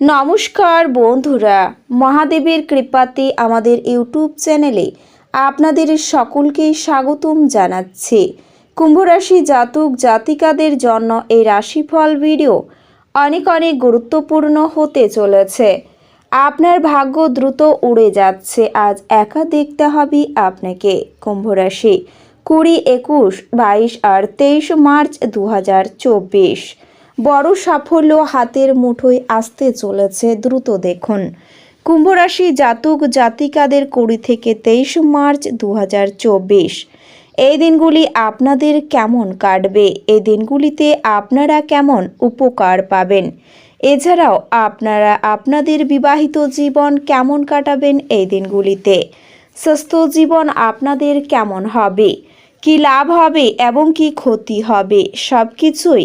নমস্কার বন্ধুরা, মহাদেবের কৃপাতে আমাদের ইউটিউব চ্যানেলে আপনাদের সকলকে স্বাগতম জানাচ্ছি। কুম্ভরাশি জাতক জাতিকাদের জন্য এই রাশিফল ভিডিও অনেক অনেক গুরুত্বপূর্ণ হতে চলেছে। আপনার ভাগ্য দ্রুত উড়ে যাচ্ছে, আজ একা দেখতে হবে আপনাকে। কুম্ভরাশি কুড়ি একুশ বাইশ আর তেইশ মার্চ দু হাজার চব্বিশ। বড় সাফল্য হাতের মুঠোয় আসতে চলেছে, দ্রুত দেখুন। কুম্ভরাশি জাতক জাতিকাদের কুড়ি থেকে তেইশ মার্চ দু হাজার চব্বিশ। এই দিনগুলি আপনাদের কেমন কাটবে? এই দিনগুলিতে আপনারা কেমন উপকার পাবেন? এছাড়াও আপনারা আপনাদের বিবাহিত জীবন কেমন কাটাবেন এই দিনগুলিতে? স্বাস্থ্য জীবন আপনাদের কেমন হবে? কি লাভ হবে এবং কি ক্ষতি হবে? সব কিছুই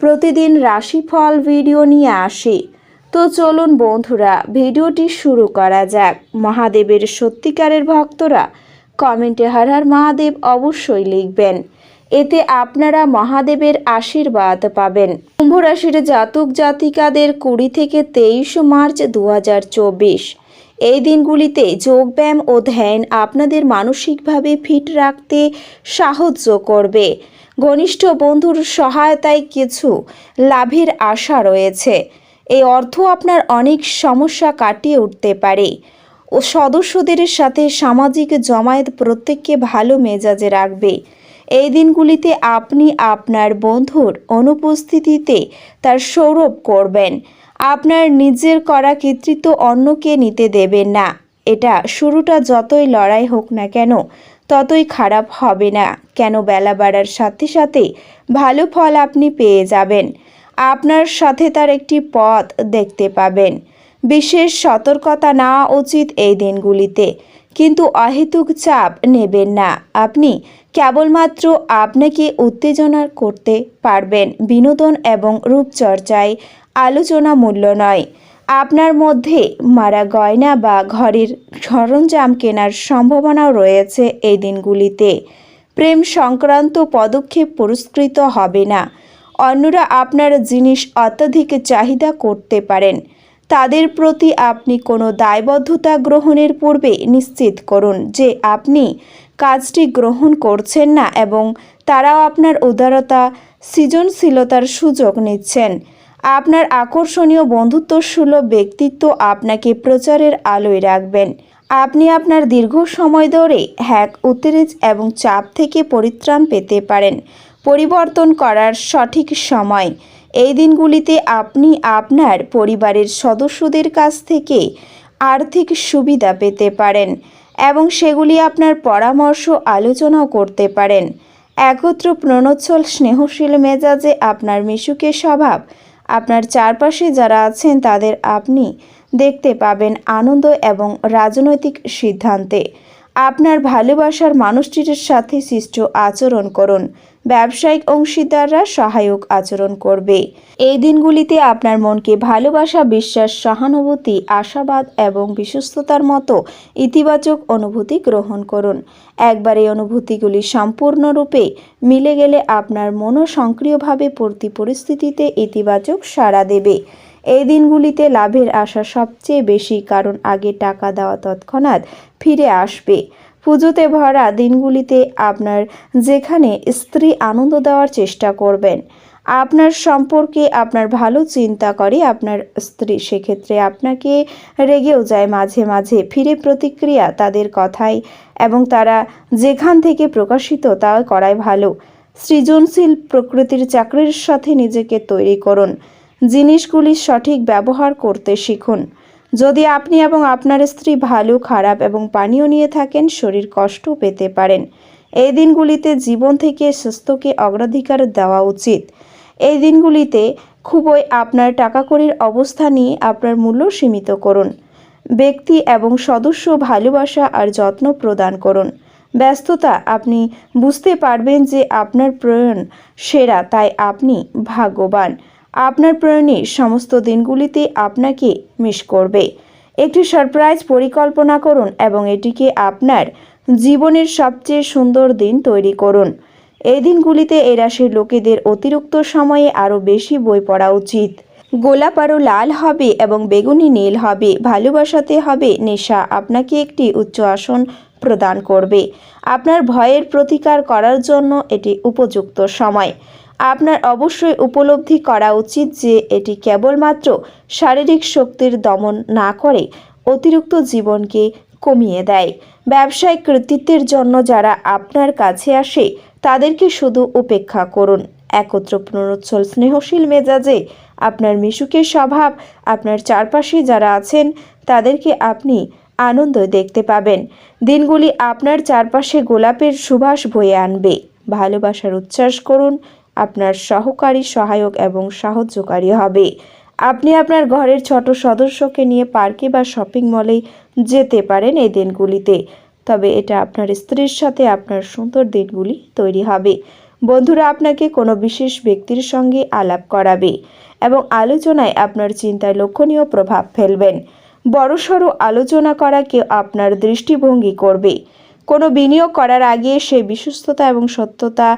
প্রতিদিন রাশিফল ভিডিও নিয়ে আসি। তো চলুন বন্ধুরা, ভিডিওটি শুরু করা যাক। মহাদেবের সত্যিকারের ভক্তরা কমেন্টে হর হর মহাদেব অবশ্যই লিখবেন। এতে আপনারা মহাদেবের আশীর্বাদ পাবেন। কুম্ভ রাশির জাতক জাতিকাদের কুড়ি থেকে তেইশ মার্চ দু হাজার চব্বিশ। এই দিনগুলিতে যোগব্যায়াম ও ধ্যান আপনাদের মানসিকভাবে ফিট রাখতে সাহায্য করবে। ঘনিষ্ঠ বন্ধুর সহায়তায় কিছু লাভের আশা রয়েছে। এই অর্থ আপনার অনেক সমস্যা কাটিয়ে উঠতে পারে। ও সদস্যদের সাথে সামাজিক জমায়েত প্রত্যেককে ভালো মেজাজে রাখবে। এই দিনগুলিতে আপনি আপনার বন্ধুর অনুপস্থিতিতে তার সৌরভ করবেন। আপনার নিজের করা কৃতিত্ব অন্যকে নিতে দেবেন না। এটা শুরুটা যতই লড়াই হোক না কেন ততই খারাপ হবে না। কেন বেলা বাড়ার সাথে সাথে ভালো ফল আপনি পেয়ে যাবেন। আপনার সাথে তার একটি পথ দেখতে পাবেন। বিশেষ সতর্কতা নেওয়া উচিত এই দিনগুলিতে। কিন্তু অহেতুক চাপ নেবেন না। আপনি কেবলমাত্র আপনাকে উত্তেজনা করতে পারবেন। বিনোদন এবং রূপচর্চায় আলোচনা মূল্য নয়। আপনার মধ্যে মারা গয়না বা ঘরের সরঞ্জাম কেনার সম্ভাবনাও রয়েছে এই দিনগুলিতে। প্রেম সংক্রান্ত পদক্ষেপ পুরস্কৃত হবে না। অন্যরা আপনার জিনিস অত্যাধিক চাহিদা করতে পারেন। তাদের প্রতি আপনি কোনো দায়বদ্ধতা গ্রহণের পূর্বে নিশ্চিত করুন যে আপনি কাজটি গ্রহণ করছেন না এবং তারাও আপনার উদারতা, সৃজনশীলতার সুযোগ নিচ্ছেন। আপনার আকর্ষণীয় বন্ধুত্বসুলভ ব্যক্তিত্ব আপনাকে প্রচারের আলোয় রাখবেন। আপনি আপনার দীর্ঘ সময় ধরে হ্যাক উত্তেজ এবং চাপ থেকে পরিত্রাণ পেতে পারেন। পরিবর্তন করার সঠিক সময়। এই দিনগুলিতে আপনি আপনার পরিবারের সদস্যদের কাছ থেকে আর্থিক সুবিধা পেতে পারেন এবং সেগুলি আপনার পরামর্শ, আলোচনাও করতে পারেন। একত্র প্রণোচ্ছল, স্নেহশীল মেজাজে আপনার মিশুকে স্বভাব আপনার চারপাশে যারা আছেন তাদের আপনি দেখতে পাবেন আনন্দ এবং রাজনৈতিক সিদ্ধান্তে। আপনার ভালোবাসার মানুষটির সাথে সৃষ্ট আচরণ করুন। ব্যবসায়িক অংশীদাররা সহায়ক আচরণ করবে। এই দিনগুলিতে আপনার মনকে ভালোবাসা, বিশ্বাস, সহানুভূতি, আশাবাদ এবং বিশ্বস্ততার মতো ইতিবাচক অনুভূতি গ্রহণ করুন। একবার এই অনুভূতিগুলি সম্পূর্ণরূপে মিলে গেলে আপনার মনও সক্রিয়ভাবে প্রতি পরিস্থিতিতে ইতিবাচক সাড়া দেবে। এই দিনগুলিতে লাভের আশা সবচেয়ে বেশি, কারণ আগে টাকা দেওয়া তৎক্ষণাৎ ফিরে আসবে। পুজোতে ভরা দিনগুলিতে আপনার যেখানে স্ত্রী আনন্দ দেওয়ার চেষ্টা করবেন, আপনার সম্পর্কে আপনার ভালো চিন্তা করে আপনার স্ত্রী, সেক্ষেত্রে আপনাকে রেগেও যায় মাঝে মাঝে ফিরে প্রতিক্রিয়া তাদের কথাই এবং তারা যেখান থেকে প্রকাশিত তা করাই ভালো। সৃজনশীল প্রকৃতির চাকরির সাথে নিজেকে তৈরি করুন। জিনিসগুলি সঠিক ব্যবহার করতে শিখুন। যদি আপনি এবং আপনার স্ত্রী ভালো, খারাপ এবং পানীয় নিয়ে থাকেন, শরীর কষ্ট পেতে পারেন। এই দিনগুলিতে জীবন থেকে সুস্থকে অগ্রাধিকার দেওয়া উচিত। এই দিনগুলিতে খুবই আপনার টাকা কড়ির অবস্থা নিয়ে আপনার মূল্য সীমিত করুন। ব্যক্তি এবং সদস্য ভালোবাসা আর যত্ন প্রদান করুন। ব্যস্ততা, আপনি বুঝতে পারবেন যে আপনার প্রয়োজন সেরা, তাই আপনি ভাগ্যবান। আপনার প্রয়োজনই সমস্ত দিনগুলিতে আপনাকে মিস করবে। একটি সারপ্রাইজ পরিকল্পনা করুন এবং এটিকে আপনার জীবনের সবচেয়ে সুন্দর দিন তৈরি করুন। এই দিনগুলিতে এই রাশির লোকেদের অতিরিক্ত সময়ে আরও বেশি বই পড়া উচিত। গোলাপ আরও লাল হবে এবং বেগুনি নীল হবে, ভালোবাসাতে হবে নেশা আপনাকে একটি উচ্চ আসন প্রদান করবে। আপনার ভয়ের প্রতিকার করার জন্য এটি উপযুক্ত সময়। আপনার অবশ্যই উপলব্ধি করা উচিত যে এটি কেবলমাত্র শারীরিক শক্তির দমন না করে অতিরিক্ত জীবনকে কমিয়ে দেয়। ব্যবসায়িক কৃতিত্বের জন্য যারা আপনার কাছে আসে, তাদেরকে শুধু উপেক্ষা করুন। একত্র পুনরুচ্ছল স্নেহশীল মেজাজে আপনার মিশুকের স্বভাব, আপনার চারপাশে যারা আছেন, তাদেরকে আপনি আনন্দ দেখতে পাবেন। দিনগুলি আপনার চারপাশে গোলাপের সুবাস বয়ে আনবে। ভালোবাসার উচ্ছ্বাস করুন আপনার সহকারী সহায়ক এবং সাহায্যকারী হবে। আপনি আপনার ঘরের ছোট সদস্যকে নিয়ে পার্কে বা শপিং মলে যেতে পারেন এই দিনগুলিতে। তবে এটা আপনার স্ত্রীর সাথে আপনার সুন্দর দিনগুলি তৈরি হবে। বন্ধুরা আপনাকে কোনো বিশেষ ব্যক্তির সঙ্গে আলাপ করাবে এবং আলোচনায় আপনার চিন্তায় লক্ষণীয় প্রভাব ফেলবেন। বড়সড় আলোচনা করা কেউ আপনার দৃষ্টিভঙ্গি করবে। কোনো বিনিয়োগ করার আগে সেই বিশ্বস্ততা এবং সত্যতা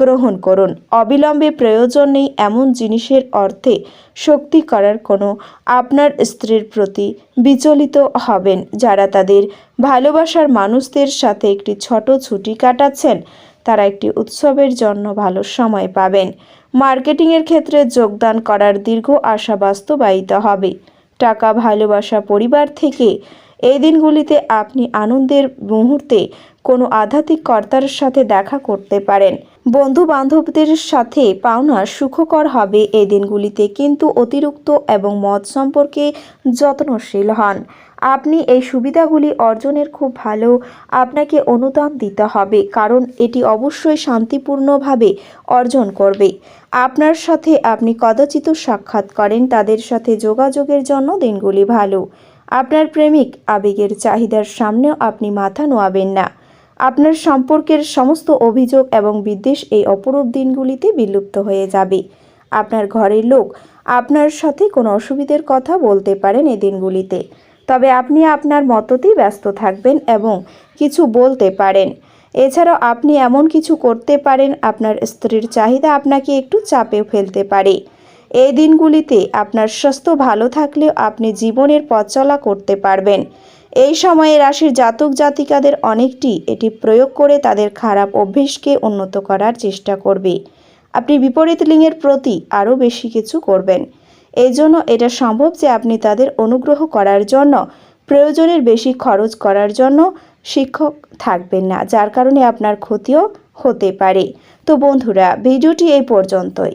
গ্রহণ করুন। অবিলম্বে প্রয়োজন নেই এমন জিনিসের অর্থে শক্তি করার কোনো আপনার স্ত্রীর প্রতি বিচলিত হবেন। যারা তাদের ভালোবাসার মানুষদের সাথে একটি ছোট ছুটি কাটাচ্ছেন, তারা একটি উৎসবের জন্য ভালো সময় পাবেন। মার্কেটিংয়ের ক্ষেত্রে যোগদান করার দীর্ঘ আশা বাস্তবায়িত হবে। টাকা ভালোবাসা পরিবার থেকে এই দিনগুলিতে আপনি আনন্দের মুহূর্তে কোনো আধ্যাত্মিক কর্তার সাথে দেখা করতে পারেন। বন্ধু বান্ধবদের সাথে পাওনা সুখকর হবে এই দিনগুলিতে, কিন্তু অতিরিক্ত এবং মত সম্পর্কে যত্নশীল হন। আপনি এই সুবিধাগুলি অর্জনের খুব ভালো আপনাকে অনুদান দিতে হবে, কারণ এটি অবশ্যই শান্তিপূর্ণভাবে অর্জন করবে। আপনার সাথে আপনি কদাচিত সাক্ষাৎ করেন, তাদের সাথে যোগাযোগের জন্য দিনগুলি ভালো। আপনার প্রেমিক আবেগের চাহিদার সামনেও আপনি মাথা নোয়াবেন না। আপনার সম্পর্কের সমস্ত অভিযোগ এবং বিদ্বেষ এই অপরূপ দিনগুলিতে বিলুপ্ত হয়ে যাবে। আপনার ঘরের লোক আপনার সাথে কোনো অসুবিধের কথা বলতে পারেন এই দিনগুলিতে। তবে আপনি আপনার মততেই ব্যস্ত থাকবেন এবং কিছু বলতে পারেন। এছাড়াও আপনি এমন কিছু করতে পারেন, আপনার স্ত্রীর চাহিদা আপনাকে একটু চাপে ফেলতে পারে। এই দিনগুলিতে আপনার স্বাস্থ্য ভালো থাকলেও আপনি জীবনের পথ চলা করতে পারবেন। এই সময়ে রাশির জাতক জাতিকাদের অনেকটি এটি প্রয়োগ করে তাদের খারাপ অভ্যেসকে উন্নত করার চেষ্টা করবে। আপনি বিপরীত লিঙ্গের প্রতি আরও বেশি কিছু করবেন। এই জন্য এটা সম্ভব যে আপনি তাদের অনুগ্রহ করার জন্য, প্রয়োজনের বেশি খরচ করার জন্য শিক্ষক থাকবেন না, যার কারণে আপনার ক্ষতিও হতে পারে। তো বন্ধুরা, ভিডিওটি এই পর্যন্তই।